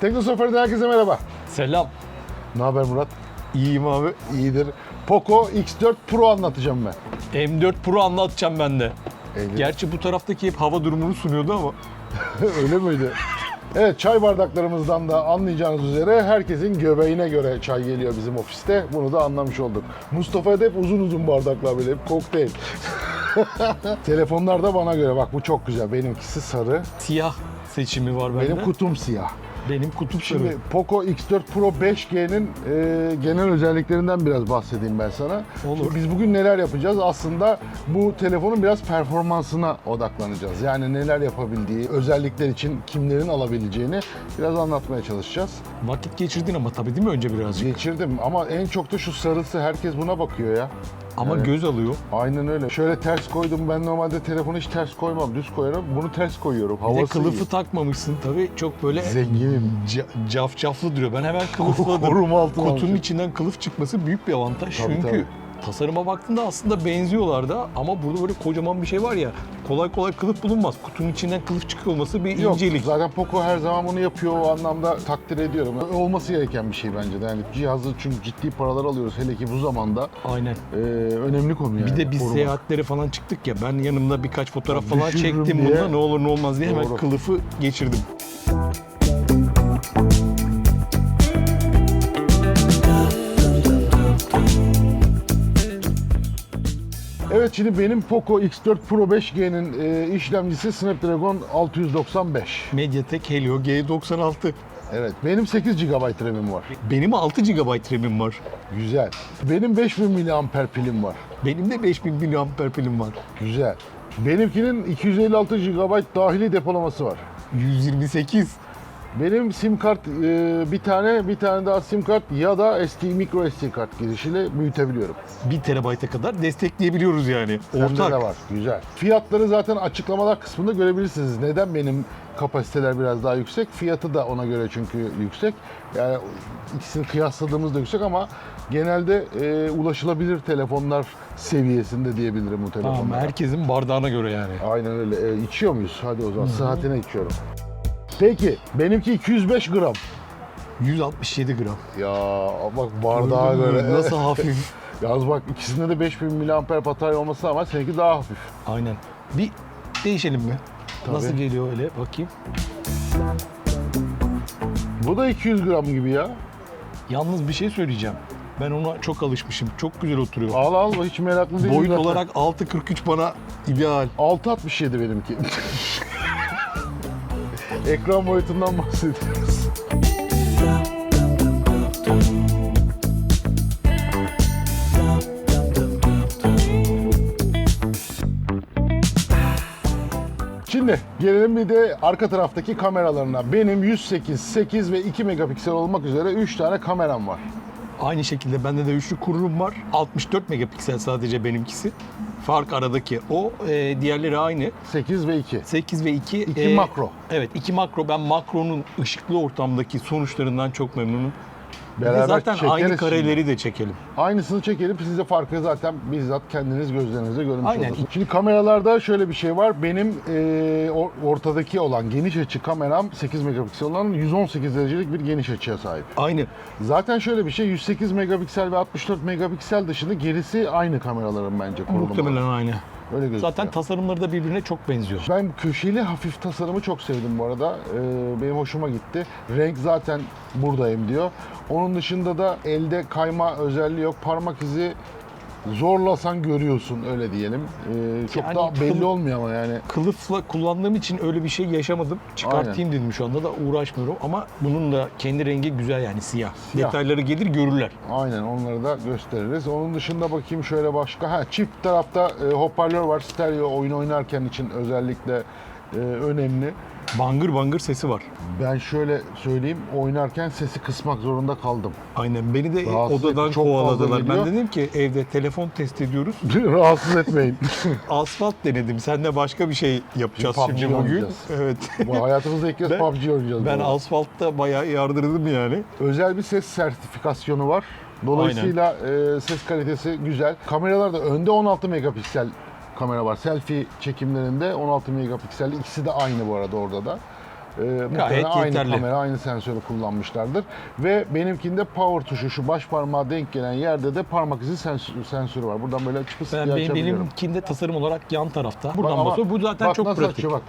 Teknosofer'den herkese merhaba. Selam. Ne haber Murat? İyiyim abi. İyidir. Poco X4 Pro anlatacağım ben. M4 Pro anlatacağım ben de. Eylül. Gerçi bu taraftaki hep hava durumunu sunuyordu ama. Öyle miydi? Evet çay bardaklarımızdan da anlayacağınız üzere herkesin göbeğine göre çay geliyor bizim ofiste. Bunu da anlamış olduk. Mustafa'da hep uzun uzun bardaklar böyle hep kokteyl. Telefonlar da bana göre bak bu çok güzel. Benimkisi sarı. Siyah seçimi var bende. Benim kutum siyah. Benim kutup Şimdi sarı. Poco X4 Pro 5G'nin e, genel özelliklerinden biraz bahsedeyim ben sana. Olur. Şimdi biz bugün neler yapacağız? Aslında bu telefonun biraz performansına odaklanacağız. Yani neler yapabildiği, özellikler için kimlerin alabileceğini biraz anlatmaya çalışacağız. Vakit geçirdin ama tabii değil mi önce birazcık? Geçirdim ama en çok da şu sarısı herkes buna bakıyor ya. Ama Evet. göz alıyor. Aynen öyle. Şöyle ters koydum. Ben normalde telefonu hiç ters koymam. Düz koyarım. Bunu ters koyuyorum. Bir de Havası kılıfı iyi. takmamışsın tabii. Çok böyle Zenginim. ca- cafcaflı duruyor. Ben hemen kılıfladım. Koruma altına Kutunun almışım. içinden kılıf çıkması büyük bir avantaj. Tabii, Çünkü. Tasarıma baktığında aslında benziyorlar da ama burada böyle kocaman bir şey var ya kolay kolay kılıf bulunmaz. Kutunun içinden kılıf çıkıyor olması bir Yok, incelik. zaten Poco her zaman bunu yapıyor. O anlamda takdir ediyorum. Olması gereken bir şey bence de. Yani cihazı çünkü ciddi paralar alıyoruz. Hele ki bu zamanda Aynen. e, önemli konu yani. Bir de biz korumak. seyahatlere falan çıktık ya ben yanımda birkaç fotoğraf falan Düşürürüm çektim diye. bunda ne olur ne olmaz diye hemen Doğru. kılıfı geçirdim. Evet şimdi benim Poco X4 Pro 5G'nin e, işlemcisi Snapdragon 695. Mediatek Helio G96. Evet. Benim 8 GB RAM'im var. Benim 6 GB RAM'im var. Güzel. Benim 5000 mAh pilim var. Benim de 5000 mAh pilim var. Güzel. Benimkinin 256 GB dahili depolaması var. 128. Benim sim kart e, bir tane bir tane daha sim kart ya da SD micro SD kart girişiyle büyütebiliyorum. 1 terabayta kadar destekleyebiliyoruz yani. Sende Ortak. de var. Güzel. Fiyatları zaten açıklamalar kısmında görebilirsiniz. Neden benim kapasiteler biraz daha yüksek? Fiyatı da ona göre çünkü yüksek. Yani ikisini kıyasladığımızda yüksek ama genelde e, ulaşılabilir telefonlar seviyesinde diyebilirim bu Tamam, telefonlara. herkesin bardağına göre yani. Aynen öyle. E, içiyor muyuz? Hadi o zaman sıhhatine içiyorum. Peki benimki 205 gram. 167 gram. Ya bak bardağa Gördün mü? göre. Nasıl hafif. Yalnız bak ikisinde de 5000 mAh batarya olması ama seninki daha hafif. Aynen. Bir değişelim mi? Tabii. Nasıl geliyor öyle bakayım. Bu da 200 gram gibi ya. Yalnız bir şey söyleyeceğim. Ben ona çok alışmışım. Çok güzel oturuyor. Al al hiç meraklı değilim. Boyut zaten. olarak 6.43 bana ideal. 6.67 benimki. Ekran boyutundan bahsediyoruz. Şimdi gelelim bir de arka taraftaki kameralarına. Benim 108, 8 ve 2 megapiksel olmak üzere 3 tane kameram var. Aynı şekilde bende de üçlü kururum var. 64 megapiksel sadece benimkisi. Fark aradaki o. e, diğerleri aynı. 8 ve 2. 8 ve 2. İki makro. Evet iki makro. Ben makronun ışıklı ortamdaki sonuçlarından çok memnunum. Beraber zaten aynı kareleri de çekelim. Aynısını çekelim. Siz de farkı zaten bizzat kendiniz gözlerinizle görmüş Aynen. olursunuz. Şimdi kameralarda şöyle bir şey var. Benim e, or- ortadaki olan geniş açı kameram 8 megapiksel olan 118 derecelik bir geniş açıya sahip. Aynı. Zaten şöyle bir şey 108 megapiksel ve 64 megapiksel dışında gerisi aynı kameraların bence kurulumu. Muhtemelen aynı. Öyle gözüküyor. Zaten tasarımları da birbirine çok benziyor. Ben köşeli hafif tasarımı çok sevdim bu arada. Ee, benim hoşuma gitti. Renk zaten buradayım diyor. Onun dışında da elde kayma özelliği yok. Parmak izi zorlasan görüyorsun öyle diyelim. Ee, çok Yani da belli olmuyor ama yani. Kılıfla kullandığım için öyle bir şey yaşamadım. Çıkartayım dedim şu anda da uğraşmıyorum ama bunun da kendi rengi güzel yani siyah. Siyah. Detayları gelir görürler. Aynen onları da gösteririz. Onun dışında bakayım şöyle başka. Ha çift tarafta e, hoparlör var. Stereo oyun oynarken için özellikle e, önemli. Bangır bangır sesi var. Ben şöyle söyleyeyim oynarken sesi kısmak zorunda kaldım. Aynen beni de Rahatsız odadan etti, çok fazla kovaladılar. geliyor. Ben dedim ki evde telefon test ediyoruz. Rahatsız etmeyin. Asfalt denedim. Sen de başka bir şey yapacağız PUBG şimdi bugün. oynayacağız. Evet. Bu hayatımızda ilk kez Ben- PUBG oynayacağız. ben bu arada. asfaltta bayağı yardırdım yani. Özel bir ses sertifikasyonu var. Dolayısıyla e, ses kalitesi güzel. Kameralarda önde 16 megapiksel kamera var. Selfie çekimlerinde 16 megapiksel. İkisi de aynı bu arada orada da. e, muhtemelen aynı yeterli. kamera, aynı sensörü kullanmışlardır. Ve benimkinde power tuşu şu baş parmağa denk gelen yerde de parmak izi sensörü, sensörü var. Buradan böyle çıpıs Ben, diye benim, açabiliyorum. benimkinde tasarım olarak yan tarafta. Buradan ama basıyor. Bu zaten bak çok nasıl pratik. açıyor bak.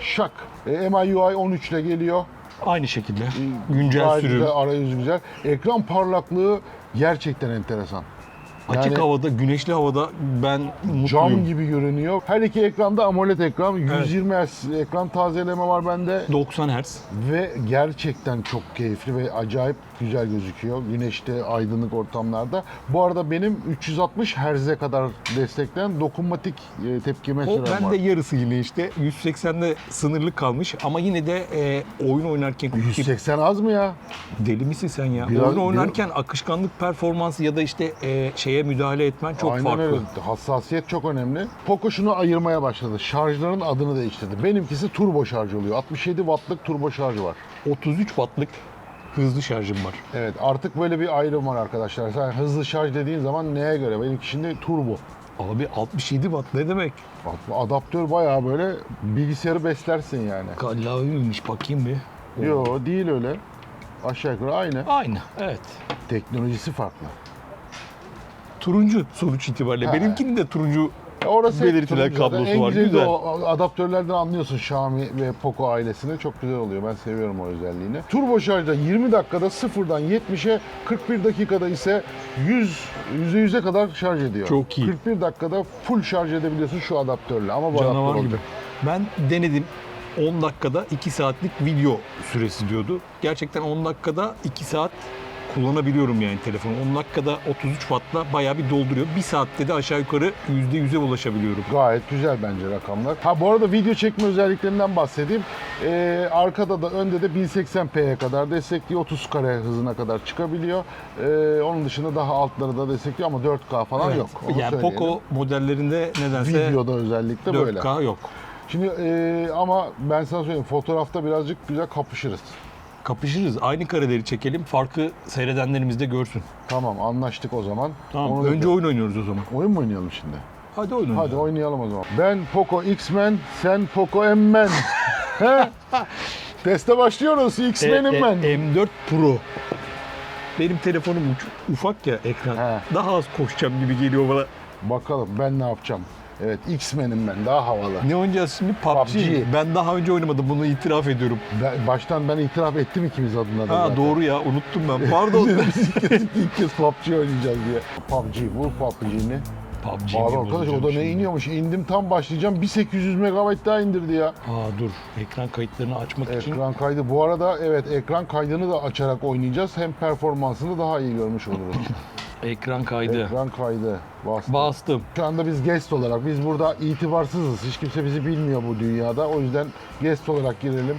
Şak. E, MIUI 13 ile geliyor. Aynı şekilde. Güncel Gayet sürüm. güzel, arayüzü güzel. Ekran parlaklığı gerçekten enteresan. Açık Yani- havada, güneşli havada ben mutluyum. Cam gibi görünüyor. Her iki ekranda AMOLED ekran. 120 Hz ekran tazeleme var bende. 90 Hz. Ve gerçekten çok keyifli ve acayip güzel gözüküyor güneşte aydınlık ortamlarda. Bu arada benim 360 Hz'e kadar destekleyen dokunmatik e, tepkime O sürem var. bende yarısı yine işte. 180'de sınırlı kalmış ama yine de e, oyun oynarken 180 az mı ya? deli misin sen ya? Biraz- oyun oynarken akışkanlık performansı ya da işte e, şeye müdahale etmen çok Aynen farklı. öyle. Hassasiyet çok önemli. Poco şunu ayırmaya başladı. Şarjların adını değiştirdi. Benimkisi turbo şarj oluyor. 67 wattlık turbo şarjı var. 33 wattlık hızlı şarjım var. Evet artık böyle bir ayrım var arkadaşlar. Sen hızlı şarj dediğin zaman neye göre? Benimki şimdi turbo. Abi 67 watt ne demek? Bak adaptör bayağı böyle bilgisayarı beslersin yani. Kallavi miymiş bakayım bir. Yo değil öyle. Aşağı yukarı aynı. Aynı evet. Teknolojisi farklı. Turuncu sonuç itibariyle. Ha. Benimkinin de turuncu Ya Orası Belirtilen turuncu zaten. kablosu en var, güzeli de güzel. o adaptörlerden anlıyorsun Xiaomi ve Poco ailesini. Çok güzel oluyor. Ben seviyorum o özelliğini. Turbo şarjda 20 dakikada sıfırdan 70'e 41 dakikada ise 100 %100'e kadar şarj ediyor. Çok iyi. 41 dakikada full şarj edebiliyorsun şu adaptörle ama bu canavar adaptör gibi. olacak. Ben denedim. 10 dakikada 2 saatlik video süresi diyordu. Gerçekten 10 dakikada 2 saat kullanabiliyorum yani telefonu. 10 dakikada 33 wattla bayağı bir dolduruyor. 1 saatte de aşağı yukarı %100'e ulaşabiliyorum. Gayet güzel bence rakamlar. Ha bu arada video çekme özelliklerinden bahsedeyim. Ee, arkada da önde de 1080p'ye kadar destekliyor. 30 kare hızına kadar çıkabiliyor. Ee, onun dışında daha altları da destekliyor ama 4K falan Evet. yok. Onu yani söyleyelim. Poco modellerinde nedense Videoda özellikle böyle. 4K yok. Şimdi e, ama ben sana söyleyeyim fotoğrafta birazcık güzel kapışırız. Kapışırız. Aynı kareleri çekelim. Farkı seyredenlerimiz de görsün. Tamam anlaştık o zaman. Tamam. Onu da- Önce oyun oynuyoruz o zaman. oyun mu oynayalım şimdi? Hadi oyun Hadi oynayalım. oynayalım o zaman. Ben Poco X-Men, sen Poco M-Men. He? Teste başlıyoruz. X-Men'im E- e- ben. M4 Pro. Benim telefonum uç- ufak ya ekran. He. Daha az koşacağım gibi geliyor bana. Bakalım ben ne yapacağım. Evet X-Men'im ben daha havalı. Ne oynayacağız şimdi? PUBG. PUBG. Ben daha önce oynamadım. Bunu itiraf ediyorum. Ben- baştan ben itiraf ettim ikimiz adına da Ha zaten. doğru ya. Unuttum ben. Pardon. İlk kez PUBG oynayacağız diye. PUBG vur PUBG'ni. PUBG Abi arkadaş o da ne iniyormuş. İndim tam başlayacağım. Bir 800 MB daha indirdi ya. Aa dur. Ekran kayıtlarını açmak için. Ekran kaydı. Bu arada evet ekran kaydını da açarak oynayacağız. Hem performansını daha iyi görmüş oluruz. Ekran kaydı. ekran kaydı. Bastım. Bastım. Şu anda biz guest olarak, biz burada itibarsızız. Hiç kimse bizi bilmiyor bu dünyada. O yüzden guest olarak girelim.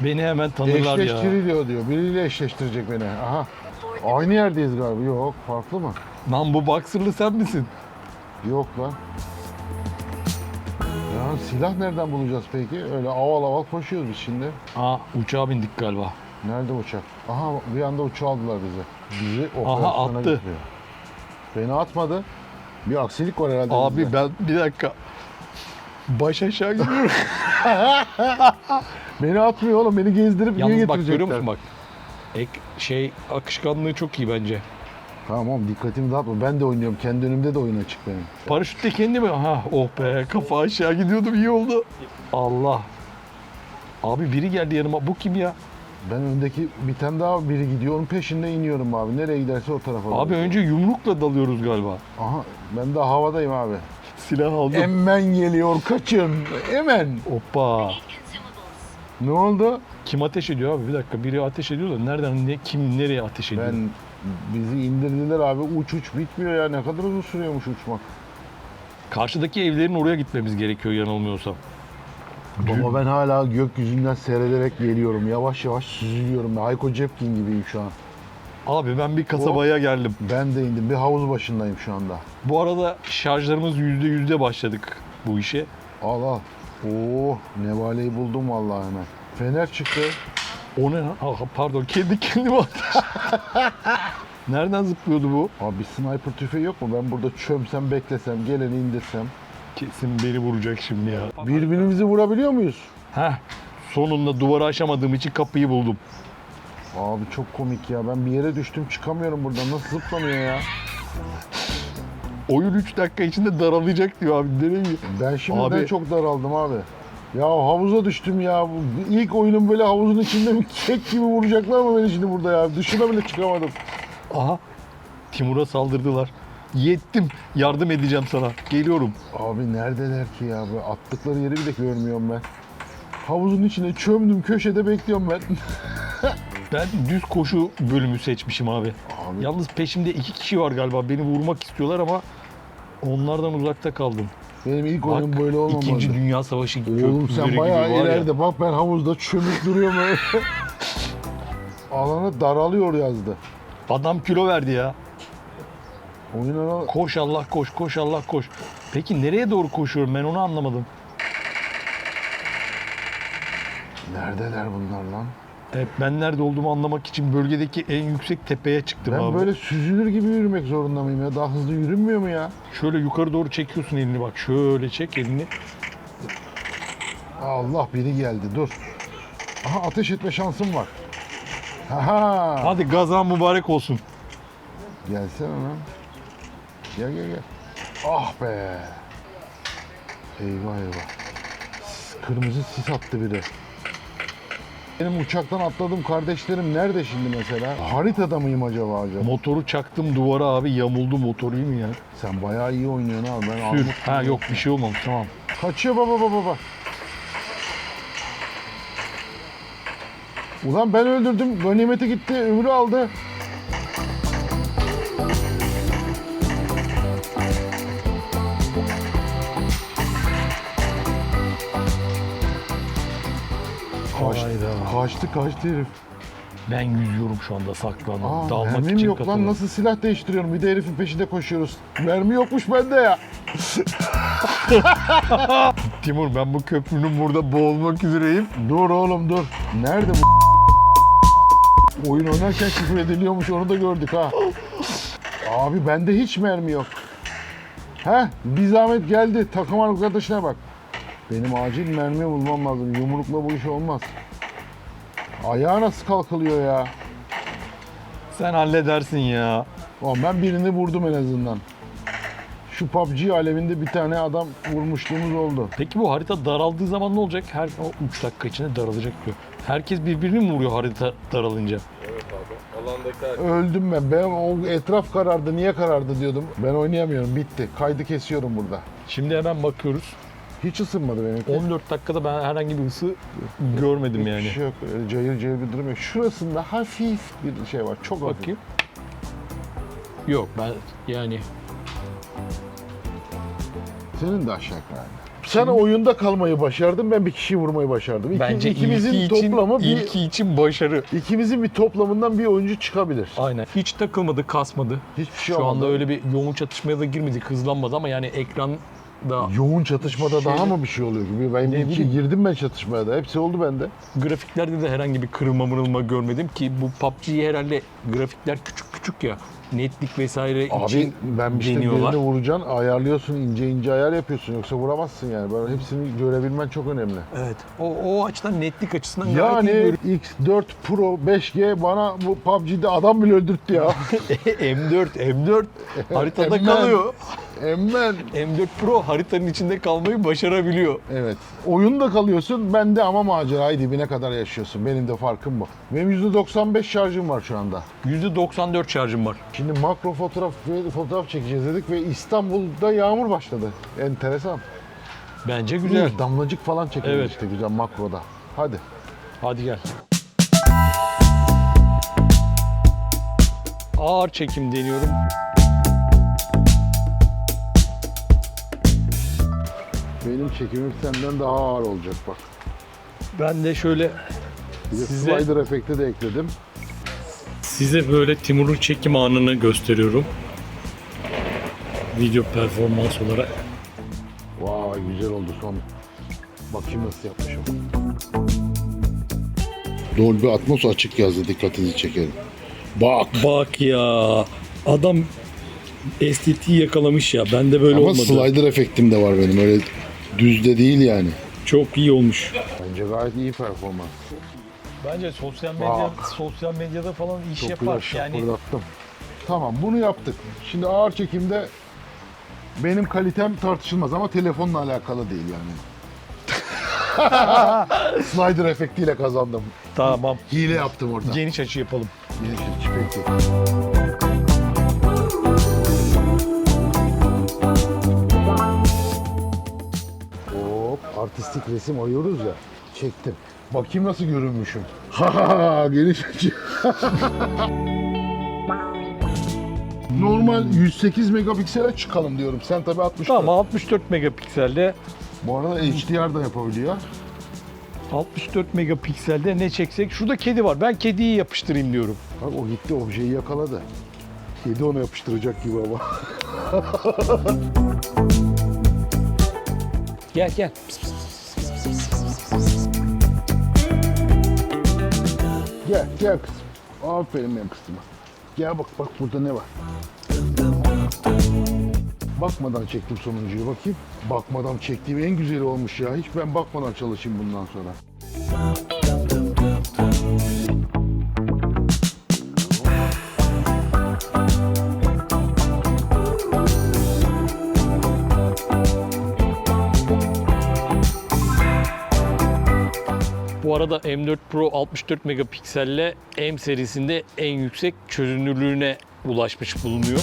Beni hemen tanırlar ya. Eşleştiriliyor diyor. Biriyle eşleştirecek beni. Aha. Aynı yerdeyiz galiba. Yok, farklı mı? Lan bu boxer'lı sen misin? Yok lan. Ya silah nereden bulacağız peki? Öyle aval aval koşuyoruz biz şimdi. Aa uçağa bindik galiba. Nerede uçak? Aha bir anda uçağı aldılar bizi. Bizi Aha, operasyona attı. götürüyor. Beni atmadı. Bir aksilik var herhalde. Abi bizde. ben bir dakika. Baş aşağı gidiyorum. Beni atmıyor oğlum. Beni gezdirip niye Yalnız bak getirecekler? görüyor musun bak. Ek, şey akışkanlığı çok iyi bence. Tamam oğlum dikkatimi dağıtma. Ben de oynuyorum. Kendi önümde de oyun açık benim. Paraşütle kendi mi? Ha oh be kafa aşağı gidiyordum iyi oldu. Allah. Abi biri geldi yanıma. Bu kim ya? Ben öndeki bir tane daha biri gidiyor. Onun peşinde iniyorum abi. Nereye giderse o tarafa. Abi doğru. önce yumrukla dalıyoruz galiba. Aha ben daha havadayım abi. Silah aldım. Hemen geliyor kaçın. Hemen. Hoppa. Ne oldu? Kim ateş ediyor abi? Bir dakika biri ateş ediyor da nereden ne kim nereye ateş ediyor? Ben bizi indirdiler abi. Uç uç bitmiyor ya. Ne kadar uzun sürüyormuş uçmak. Karşıdaki evlerin oraya gitmemiz gerekiyor yanılmıyorsam. Ama ben hala gökyüzünden seyrederek geliyorum. Yavaş yavaş süzülüyorum. Hayko Cepkin gibiyim şu an. Abi ben bir kasabaya geldim. Ben de indim. Bir havuz başındayım şu anda. Bu arada şarjlarımız yüzde yüzde başladık bu işe. Al al. Oo, nevaleyi buldum vallahi hemen. Fener çıktı. O ne lan? Aa, pardon kendi kendime ateş. Nereden zıplıyordu bu? Abi bir sniper tüfeği yok mu? Ben burada çömsem, beklesem, geleni indirsem. Kesin beni vuracak şimdi ya. Birbirimizi vurabiliyor muyuz? Heh. Sonunda duvarı aşamadığım için kapıyı buldum. Abi çok komik ya. Ben bir yere düştüm çıkamıyorum buradan. Nasıl zıplanıyor ya? Oyun 3 dakika içinde daralayacak diyor abi. Nereye gidiyor? Ben şimdiden Abi- çok daraldım abi. Ya havuza düştüm ya. Bu İlk oyunum böyle havuzun içinde mi kek gibi vuracaklar mı beni şimdi burada ya? Dışına bile çıkamadım. Aha. Timur'a saldırdılar. Yettim. Yardım edeceğim sana. Geliyorum. Abi neredeler ki ya? Böyle attıkları yeri bile görmüyorum ben. Havuzun içine çömdüm köşede bekliyorum ben. Ben düz koşu bölümü seçmişim abi. Abi Yalnız peşimde iki kişi var galiba. Beni vurmak istiyorlar ama onlardan uzakta kaldım. benim ilk Bak, oyunum böyle olmamalı. İkinci Dünya Savaşı Oğlum sen bayağı var ya. ileride. Bak ben havuzda çömük duruyorum öyle. Alanı daralıyor yazdı. Adam kilo verdi ya. Oyun alanı... Koş Allah koş, koş Allah koş. Peki nereye doğru koşuyorum ben onu anlamadım. Neredeler bunlar lan? Evet, ben nerede olduğumu anlamak için bölgedeki en yüksek tepeye çıktım Ben abi. böyle süzülür gibi yürümek zorunda mıyım ya? Daha hızlı yürünmüyor mu ya? Şöyle yukarı doğru çekiyorsun elini bak. Şöyle çek elini. Allah biri geldi dur. Aha ateş etme şansım var. Aha. Hadi gazan mübarek olsun. Gelsene lan. Gel gel gel. Ah be. Eyvah eyvah. Kırmızı sis attı biri. Benim uçaktan atladığım kardeşlerim nerede şimdi mesela? Haritada mıyım acaba acaba? Motoru çaktım duvara abi yamuldu motor iyi mi ya? Sen bayağı iyi oynuyorsun abi. Ben Sür. Ha yok bir şey olmamış tamam. Kaçıyor baba baba baba. Ulan ben öldürdüm. Ganimeti gitti. Öbürü aldı. Kaçtı, kaçtı herif. Ben yüzüyorum şu anda saklandım. Aa, Dalmak mermim için yok lan katıldım. nasıl silah değiştiriyorum bir de herifin peşinde koşuyoruz. Mermi yokmuş bende ya. Timur ben bu köprünün burada boğulmak üzereyim. Dur oğlum dur. Nerede bu Oyun oynarken küfür ediliyormuş onu da gördük ha. Abi bende hiç mermi yok. Heh bir zahmet geldi takım arkadaşına bak. Benim acil mermi bulmam lazım. Yumrukla bu iş olmaz. Ayağı nasıl kalkılıyor ya? Sen halledersin ya. Ulan ben birini vurdum en azından. Şu PUBG aleminde bir tane adam vurmuşluğumuz oldu. Peki bu harita daraldığı zaman ne olacak? Her o 3 dakika içinde daralacak diyor. Herkes birbirini mi vuruyor harita daralınca? Alandaki her Öldüm ben. Ben o etraf karardı. Niye karardı diyordum. Ben oynayamıyorum. Bitti. Kaydı kesiyorum burada. Şimdi hemen bakıyoruz. Hiç ısınmadı benimki. 14 dakikada ben herhangi bir ısı görmedim Hiçbir yani. şey yok. Öyle cayır cayır bir durum yok. Şurasında hafif bir şey var. Çok hafif. Bakayım. Yok ben yani Senin de aşağı kaydı. Sen oyunda kalmayı başardın. Ben bir kişiyi vurmayı başardım. İki, bence ikimizin ilki için, toplamı bir ilki için başarı. ikimizin bir toplamından bir oyuncu çıkabilir. Aynen. Hiç takılmadı, kasmadı. Hiçbir şey Şu olmadı. anda öyle bir yoğun çatışmaya da girmedik, hızlanmadı ama yani ekranda Yoğun çatışmada Şeyde- daha mı bir şey oluyor gibi? Ben Ne bileyim. girdim ben çatışmaya da. Hepsi oldu bende. grafiklerde de herhangi bir kırılma mırılma görmedim ki bu PUBG'yi herhalde grafikler küçük küçük ya netlik vesaire Abi için ben işte deniyorlar. birini vuracaksın, ayarlıyorsun, ince ince ayar yapıyorsun. Yoksa vuramazsın yani. Böyle hepsini görebilmen çok önemli. Evet. O, o açıdan netlik açısından gayet iyi Yani görünüyor. X4 Pro 5G bana bu PUBG'de adam bile öldürttü ya. M4, M4 haritada kalıyor. Emmen. M4 Pro haritanın içinde kalmayı başarabiliyor. Evet. Oyunda kalıyorsun, bende ama macerayı dibine kadar yaşıyorsun. Benim de farkım bu. Benim %95 şarjım var şu anda. %94 şarjım var. Şimdi makro fotoğraf fotoğraf çekeceğiz dedik ve İstanbul'da yağmur başladı. Enteresan. Bence güzel. Bir damlacık falan çekelim Evet. işte güzel makroda. Hadi. Hadi gel. Ağır çekim deniyorum. Benim çekimim senden daha ağır olacak bak. Ben de şöyle Bir de Size- slider efekti de ekledim. Size böyle Timur'un çekim anını gösteriyorum. Video performans olarak. Vay güzel oldu son. Bakayım nasıl yapmışım. Dolby Atmos açık yazdı dikkatinizi çekerim. Bak. Bak ya adam estetiği yakalamış ya. Ben de böyle Ama olmadı. slider efektim de var benim öyle düzde değil yani. Çok iyi olmuş. Bence gayet iyi performans. Bence sosyal medya Bak. sosyal medyada falan iş Çok yapar. Yani şapırdattım. Tamam bunu yaptık. Şimdi ağır çekimde benim kalitem tartışılmaz ama telefonla alakalı değil yani. Slider efektiyle kazandım. tamam. Hile yaptım orada. Geniş açı yapalım. Geniş açı, peki. Artistik resim ayıyoruz ya. Çektim. Bakayım nasıl görünmüşüm. Ha ha ha geniş açı. Normal 108 megapiksele çıkalım diyorum. Sen tabii 64. Tamam 64 megapikselde Bu arada HDR da yapabiliyor. 64 megapikselde ne çeksek şurada kedi var. Ben kediyi yapıştırayım diyorum. Bak o gitti objeyi yakaladı. Kedi ona yapıştıracak gibi ama. Gel gel. Gel, gel kızım. Aferin benim kızıma. Gel bak, bak burada ne var. Bakmadan çektim sonuncuyu bakayım. Bakmadan çektiğim en güzeli olmuş ya. Hiç ben bakmadan çalışayım bundan sonra. Arada M4 Pro 64 megapikselle M serisinde en yüksek çözünürlüğüne ulaşmış bulunuyor.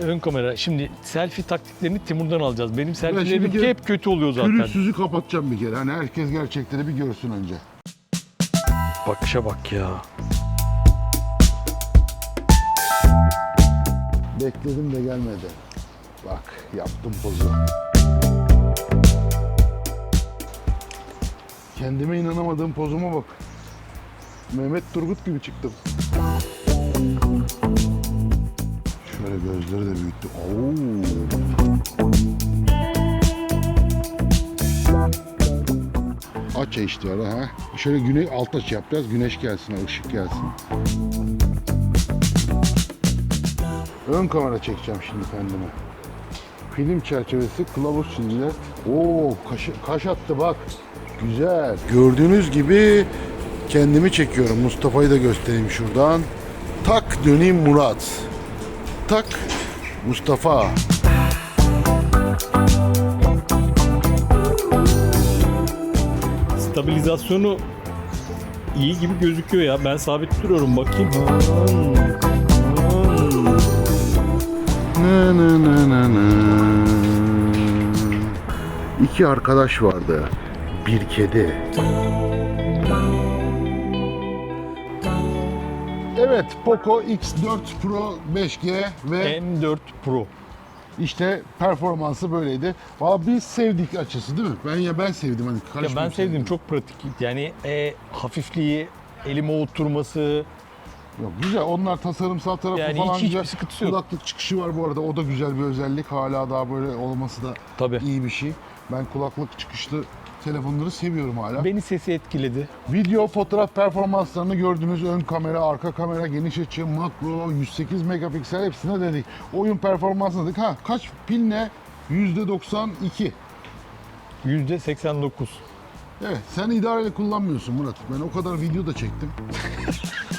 Ön kamera. Şimdi selfie taktiklerini Timur'dan alacağız. Benim selfielerim şimdi hep kötü oluyor zaten. Pürüzsüzü kapatacağım bir kere. Hani herkes gerçekleri bir görsün önce. Bakışa bak ya. Bekledim de gelmedi. Bak, yaptım pozu. Kendime inanamadığım pozuma bak. Mehmet Turgut gibi çıktım. Şöyle gözleri de büyüttü. Oo. Aç HDR'ı ha. Şöyle güneş alt aç yap. Güneş gelsin, ışık gelsin. Ön kamera çekeceğim şimdi kendime. Film çerçevesi, kılavuz çizgiler. Oo, kaş, kaş attı bak. Güzel. Gördüğünüz gibi kendimi çekiyorum. Mustafa'yı da göstereyim şuradan. Tak döneyim Murat. Tak Mustafa. Stabilizasyonu iyi gibi gözüküyor ya. Ben sabit duruyorum bakayım. Na na na na na. İki arkadaş vardı. Bir kedi. Evet, Poco X4 Pro 5G ve M4 Pro. işte performansı böyleydi. Valla biz sevdik açısı değil mi? Ben ya ben sevdim hani Ya ben sevdim çok pratik. Yani e, hafifliği, elime oturması, Yok, güzel. Onlar tasarımsal tarafı Yani falan hiç- hiçbir güzel. sıkıntısı yok. Kulaklık çıkışı var bu arada. O da güzel bir özellik. Hala daha böyle olması da Tabii. iyi bir şey. Ben kulaklık çıkışlı telefonları seviyorum hala. beni sesi etkiledi. Video, fotoğraf performanslarını gördüğünüz ön kamera, arka kamera, geniş açı, makro, 108 megapiksel hepsine dedik. Oyun performansı dedik. Ha kaç pil ne? %92. %89. Evet sen idareli kullanmıyorsun Murat. Ben o kadar video da çektim.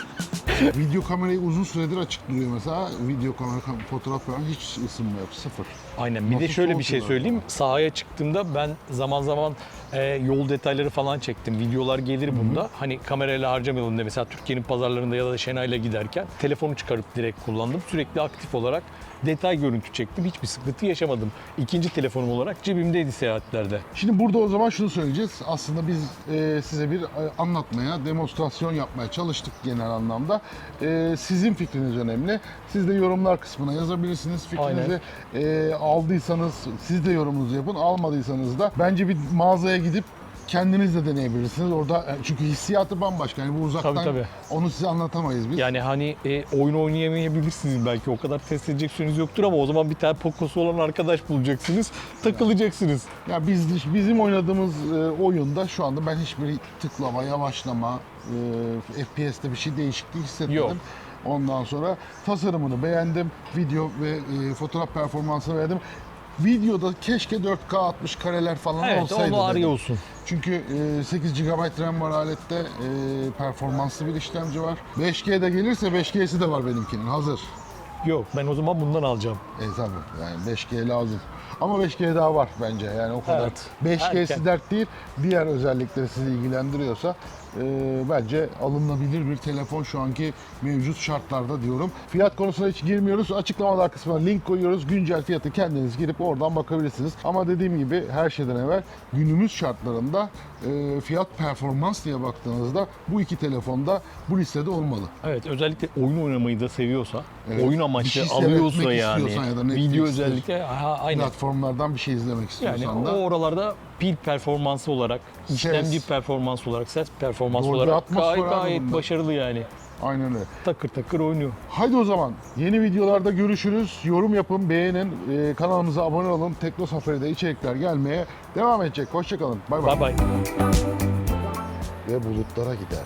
video kamerayı uzun süredir açık duruyor mesela. Video kamera, kam- fotoğraf falan hiç ısınma yok. Sıfır. Aynen. Bir de Nasıl şöyle bir şey söyleyeyim. Sahaya çıktığımda ben zaman zaman e, yol detayları falan çektim. Videolar gelir bunda. Hani kamerayla harcamayalım diye mesela Türkiye'nin pazarlarında ya da Şenay'la giderken telefonu çıkarıp direkt kullandım. Sürekli aktif olarak detay görüntü çektim. Hiçbir sıkıntı yaşamadım. İkinci telefonum olarak cebimdeydi seyahatlerde. Şimdi burada o zaman şunu söyleyeceğiz. Aslında biz e, size bir e, anlatmaya, demonstrasyon yapmaya çalıştık genel anlamda. E, sizin fikriniz önemli. Siz de yorumlar kısmına yazabilirsiniz. Fikrinizi e, aldıysanız siz de yorumunuzu yapın. Almadıysanız da bence bir mağazaya gidip kendiniz de deneyebilirsiniz. Orada e, çünkü hissiyatı bambaşka. Yani bu uzaktan Tabii, tabii. onu size anlatamayız biz. Yani hani e, oyun oynayamayabilirsiniz belki o kadar test edecek süreniz yoktur ama o zaman bir tane Poco'su olan arkadaş bulacaksınız. Takılacaksınız. Ya biz bizim oynadığımız e, oyunda şu anda ben hiçbir tıklama, yavaşlama, e, FPS'te bir şey değişikliği hissetmedim. Yok. Ondan sonra tasarımını beğendim. Video ve e, fotoğraf performansını beğendim. Videoda keşke 4K 60 kareler falan Evet olsaydı. onu dedim. arıyorsun. Çünkü e, 8 GB RAM var alette. e, performanslı bir işlemci var. 5G de gelirse 5G'si de var benimkinin hazır. Yok ben o zaman bundan alacağım. E tabii yani 5G lazım. Ama 5G daha var bence yani o kadar. Evet. 5G'si Erken. dert değil. Diğer özellikleri sizi ilgilendiriyorsa e, bence alınabilir bir telefon şu anki mevcut şartlarda diyorum. Fiyat konusuna hiç girmiyoruz. Açıklamalar kısmına link koyuyoruz. Güncel fiyatı kendiniz girip oradan bakabilirsiniz. Ama dediğim gibi her şeyden evvel günümüz şartlarında e, fiyat performans diye baktığınızda bu iki telefonda bu listede olmalı. Evet özellikle oyun oynamayı da seviyorsa, Evet, oyun amaçlı şey alıyorsa yani, ya da video özellikle ha, aynen. Platformlardan bir şey izlemek Yani istiyorsan o da oralarda pil performansı olarak, işlemci performansı olarak, ses performansı Dolby olarak Atmos gayet, gayet başarılı yani. aynen öyle. Takır takır oynuyor. Haydi o zaman yeni videolarda görüşürüz. Yorum yapın, beğenin, e, kanalımıza abone olun. Tekno Safari'de içerikler gelmeye devam edecek. Hoşçakalın. Bay bay. Bye bye. Ve bulutlara gider.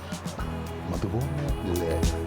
Madugone le.